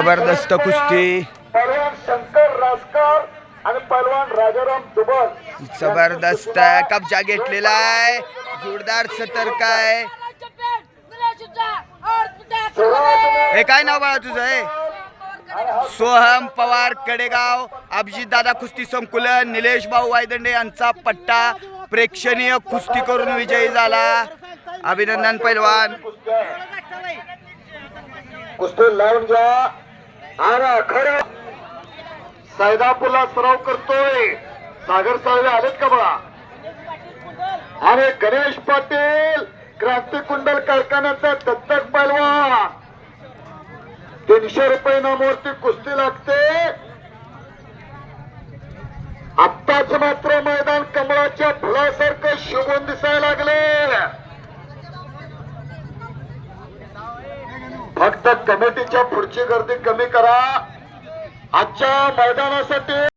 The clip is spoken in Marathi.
जबरदस्त कुस्ती. पहलवान शंकर राजकर आणि पहलवान राजाराम दुबल. जबरदस्त कब्जा घेतलेला आहे. जोरदार सतर्क आहे. हे काय नाव बाळा तुझं आहे सोहम पवार कडेगाव. अभिजित दादा कुस्ती संकुलन. निलेश भाऊ वायदंडे यांचा पट्टा प्रेक्षणीय कुस्ती करून विजयी झाला. अभिनंदन पैलवान कुस्ती लावून घ्या खरं. सैदापूरला सराव करतोय. सागर साळवे आलेत का बघा? आणि गणेश पाटील क्रांती कुंडल कारखान्याचा दत्तक पैलवान तीनशे रुपये नामवरती कुस्ती लागते. आत्ताच मात्र मैदान कमळाच्या फुलासारखं शोभून दिसायला लागले फक्त कमिटीच्या पुढची गर्दी कमी करा. आजच्या मैदानासाठी